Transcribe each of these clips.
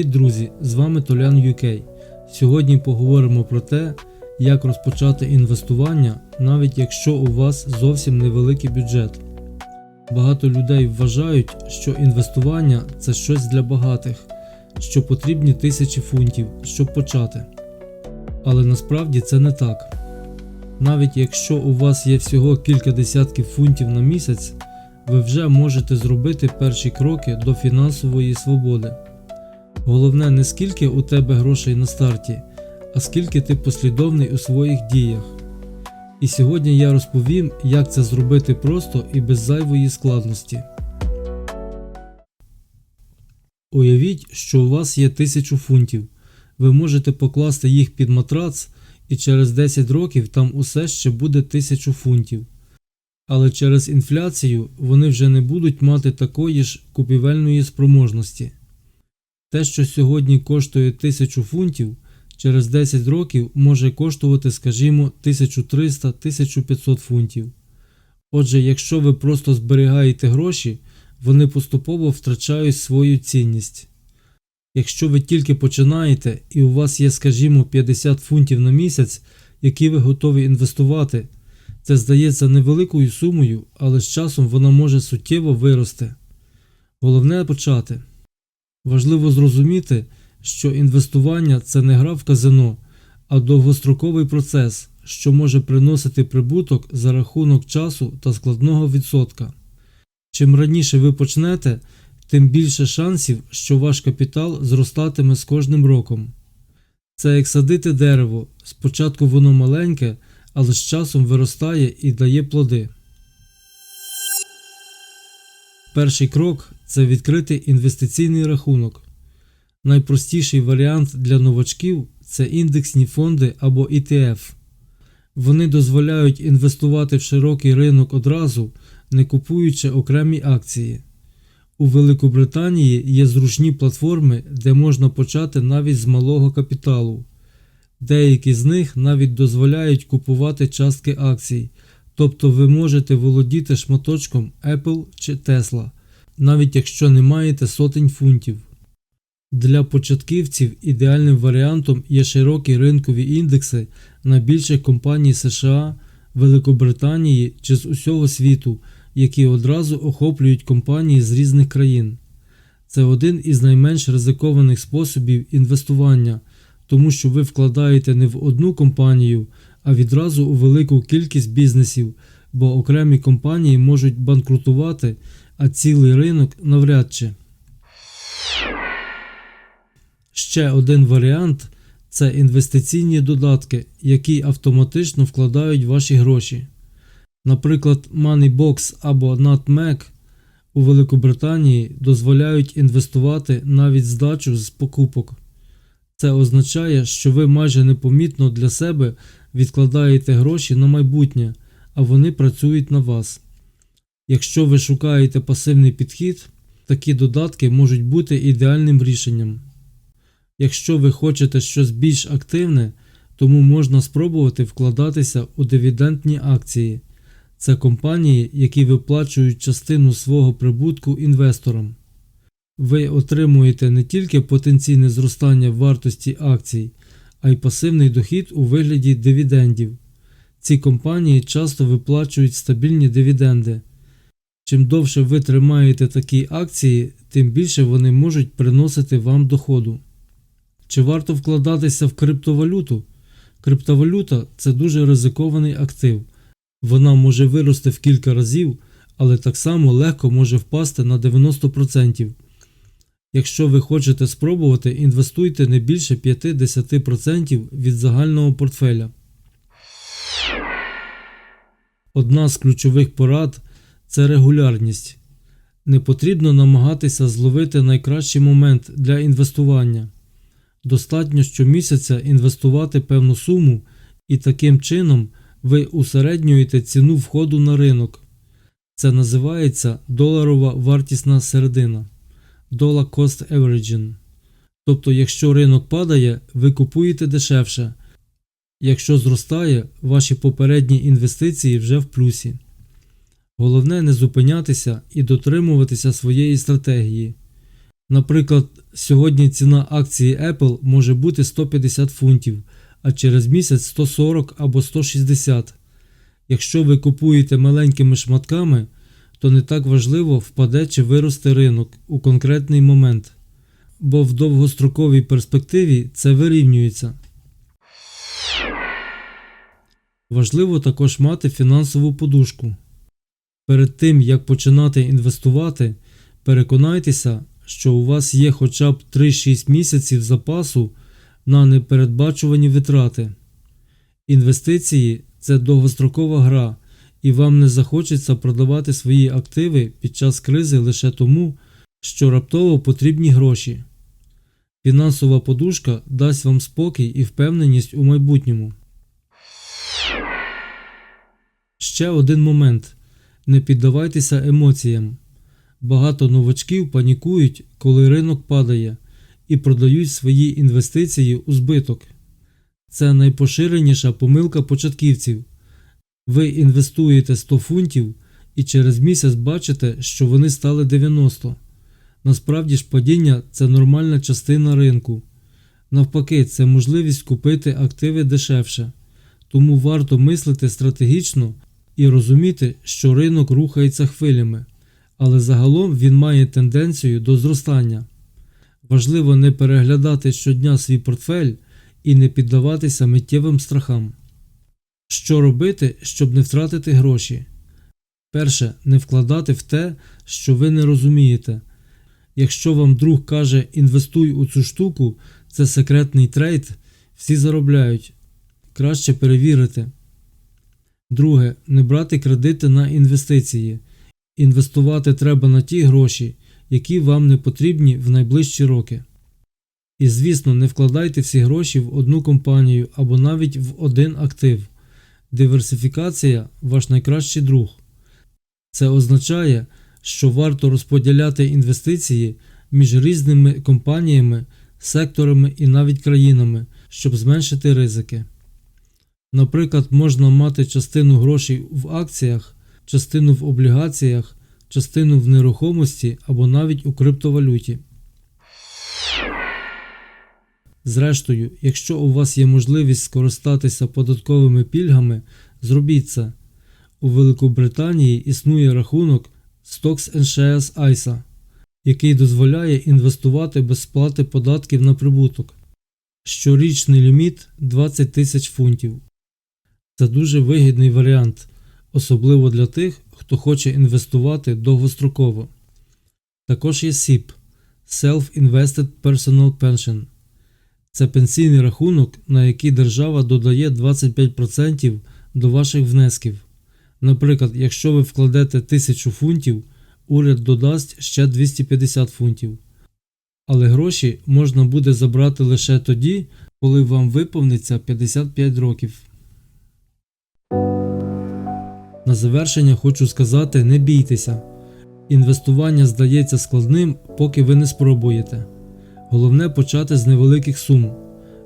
Привіт, друзі! З вами Толян UK. Сьогодні поговоримо про те, як розпочати інвестування, навіть якщо у вас зовсім невеликий бюджет. Багато людей вважають, що інвестування це щось для багатих, що потрібні тисячі фунтів, щоб почати. Але насправді це не так. Навіть якщо у вас є всього кілька десятків фунтів на місяць, ви вже можете зробити перші кроки до фінансової свободи. Головне не скільки у тебе грошей на старті, а скільки ти послідовний у своїх діях. І сьогодні я розповім, як це зробити просто і без зайвої складності. Уявіть, що у вас є 1000 фунтів. Ви можете покласти їх під матрац, і через 10 років там усе ще буде 1000 фунтів. Але через інфляцію вони вже не будуть мати такої ж купівельної спроможності. Те, що сьогодні коштує 1000 фунтів, через 10 років може коштувати, скажімо, 1300-1500 фунтів. Отже, якщо ви просто зберігаєте гроші, вони поступово втрачають свою цінність. Якщо ви тільки починаєте і у вас є, скажімо, 50 фунтів на місяць, які ви готові інвестувати, це здається невеликою сумою, але з часом вона може суттєво вирости. Головне почати. Важливо зрозуміти, що інвестування це не гра в казино, а довгостроковий процес, що може приносити прибуток за рахунок часу та складного відсотка. Чим раніше ви почнете, тим більше шансів, що ваш капітал зростатиме з кожним роком. Це як садити дерево, спочатку воно маленьке, але з часом виростає і дає плоди. Перший крок це відкрити інвестиційний рахунок. Найпростіший варіант для новачків це індексні фонди або ETF. Вони дозволяють інвестувати в широкий ринок одразу, не купуючи окремі акції. У Великобританії є зручні платформи, де можна почати навіть з малого капіталу. Деякі з них навіть дозволяють купувати частки акцій, тобто ви можете володіти шматочком Apple чи Tesla, навіть якщо не маєте сотень фунтів. Для початківців ідеальним варіантом є широкі ринкові індекси найбільших компаній США, Великобританії чи з усього світу, які одразу охоплюють компанії з різних країн. Це один із найменш ризикованих способів інвестування, тому що ви вкладаєте не в одну компанію, а відразу у велику кількість бізнесів, бо окремі компанії можуть банкрутувати, а цілий ринок навряд чи. Ще один варіант це інвестиційні додатки, які автоматично вкладають ваші гроші. Наприклад, Moneybox або NatMeg у Великобританії дозволяють інвестувати навіть здачу з покупок. Це означає, що ви майже непомітно для себе відкладаєте гроші на майбутнє, а вони працюють на вас. Якщо ви шукаєте пасивний підхід, такі додатки можуть бути ідеальним рішенням. Якщо ви хочете щось більш активне, тому можна спробувати вкладатися у дивідендні акції. Це компанії, які виплачують частину свого прибутку інвесторам. Ви отримуєте не тільки потенційне зростання вартості акцій, а й пасивний дохід у вигляді дивідендів. Ці компанії часто виплачують стабільні дивіденди. Чим довше ви тримаєте такі акції, тим більше вони можуть приносити вам доходу. Чи варто вкладатися в криптовалюту? Криптовалюта це дуже ризикований актив. Вона може вирости в кілька разів, але так само легко може впасти на 90%. Якщо ви хочете спробувати, інвестуйте не більше 5-10% від загального портфеля. Одна з ключових порад це регулярність. Не потрібно намагатися зловити найкращий момент для інвестування. Достатньо щомісяця інвестувати певну суму, і таким чином ви усереднюєте ціну входу на ринок. Це називається доларова вартісна середина Dollar Cost Averaging. Тобто, якщо ринок падає, ви купуєте дешевше. Якщо зростає, ваші попередні інвестиції вже в плюсі. Головне не зупинятися і дотримуватися своєї стратегії. Наприклад, сьогодні ціна акції Apple може бути 150 фунтів, а через місяць 140 або 160. Якщо ви купуєте маленькими шматками, то не так важливо, впаде чи виросте ринок у конкретний момент, бо в довгостроковій перспективі це вирівнюється. Важливо також мати фінансову подушку. Перед тим як починати інвестувати, переконайтеся, що у вас є хоча б 3-6 місяців запасу на непередбачувані витрати. Інвестиції це довгострокова гра, і вам не захочеться продавати свої активи під час кризи лише тому, що раптово потрібні гроші. Фінансова подушка дасть вам спокій і впевненість у майбутньому. Ще один момент. Не піддавайтеся емоціям. Багато новачків панікують, коли ринок падає, і продають свої інвестиції у збиток. Це найпоширеніша помилка початківців. Ви інвестуєте 100 фунтів і через місяць бачите, що вони стали 90. Насправді ж падіння це нормальна частина ринку. Навпаки, це можливість купити активи дешевше. Тому варто мислити стратегічно і розуміти, що ринок рухається хвилями, але загалом він має тенденцію до зростання. Важливо не переглядати щодня свій портфель і не піддаватися миттєвим страхам. Що робити, щоб не втратити гроші? Перше, не вкладати в те, що ви не розумієте. Якщо вам друг каже інвестуй у цю штуку, це секретний трейд, всі заробляють. Краще перевірити. Друге, не брати кредити на інвестиції. Інвестувати треба на ті гроші, які вам не потрібні в найближчі роки. І звісно, не вкладайте всі гроші в одну компанію або навіть в один актив. Диверсифікація ваш найкращий друг. Це означає, що варто розподіляти інвестиції між різними компаніями, секторами і навіть країнами, щоб зменшити ризики. Наприклад, можна мати частину грошей в акціях, частину в облігаціях, частину в нерухомості або навіть у криптовалюті. Зрештою, якщо у вас є можливість скористатися податковими пільгами, зробіть це. У Великобританії існує рахунок Stocks Shares ISA, який дозволяє інвестувати без сплати податків на прибуток. Щорічний ліміт 20 тисяч фунтів. Це дуже вигідний варіант, особливо для тих, хто хоче інвестувати довгостроково. Також є SIP Self-Invested Personal Pension. Це пенсійний рахунок, на який держава додає 25% до ваших внесків. Наприклад, якщо ви вкладете 1000 фунтів, уряд додасть ще 250 фунтів. Але гроші можна буде забрати лише тоді, коли вам виповниться 55 років. На завершення хочу сказати: не бійтеся. Інвестування здається складним, поки ви не спробуєте. Головне почати з невеликих сум,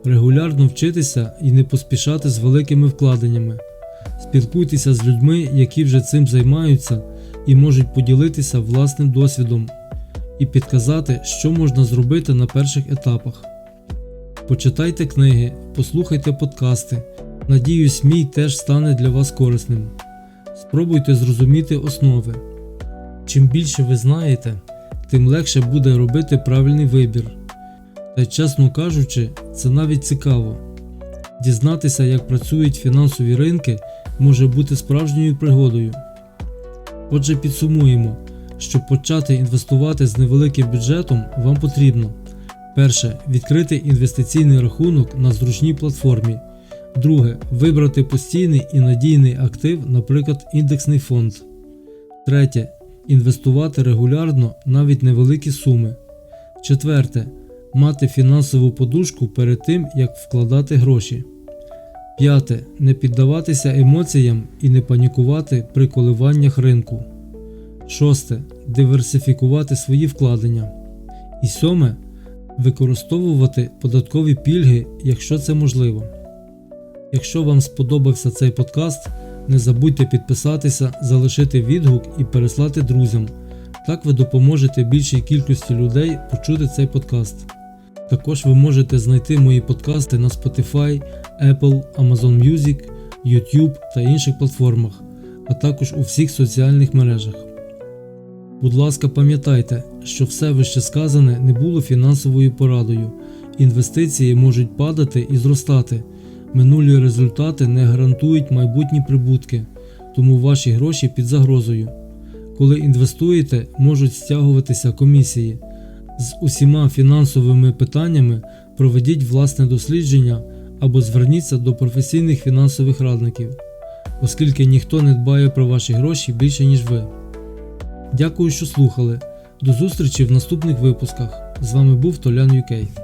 регулярно вчитися і не поспішати з великими вкладеннями. Спілкуйтеся з людьми, які вже цим займаються і можуть поділитися власним досвідом і підказати, що можна зробити на перших етапах. Почитайте книги, послухайте подкасти. Надіюсь, мій теж стане для вас корисним. Спробуйте зрозуміти основи. Чим більше ви знаєте, тим легше буде робити правильний вибір. Та чесно кажучи, це навіть цікаво. Дізнатися, як працюють фінансові ринки, може бути справжньою пригодою. Отже, підсумуємо, щоб почати інвестувати з невеликим бюджетом, вам потрібно перше. Відкрити інвестиційний рахунок на зручній платформі. Друге. Вибрати постійний і надійний актив, наприклад, індексний фонд. Третє. Інвестувати регулярно навіть невеликі суми. Четверте. Мати фінансову подушку перед тим, як вкладати гроші. П'яте. Не піддаватися емоціям і не панікувати при коливаннях ринку. Шосте. Диверсифікувати свої вкладення. І сьоме. Використовувати податкові пільги, якщо це можливо. Якщо вам сподобався цей подкаст, не забудьте підписатися, залишити відгук і переслати друзям. Так ви допоможете більшій кількості людей почути цей подкаст. Також ви можете знайти мої подкасти на Spotify, Apple, Amazon Music, YouTube та інших платформах, а також у всіх соціальних мережах. Будь ласка, пам'ятайте, що все вище сказане не було фінансовою порадою. Інвестиції можуть падати і зростати. Минулі результати не гарантують майбутні прибутки, тому ваші гроші під загрозою. Коли інвестуєте, можуть стягуватися комісії. З усіма фінансовими питаннями проведіть власне дослідження або зверніться до професійних фінансових радників, оскільки ніхто не дбає про ваші гроші більше, ніж ви. Дякую, що слухали. До зустрічі в наступних випусках. З вами був Толян UK.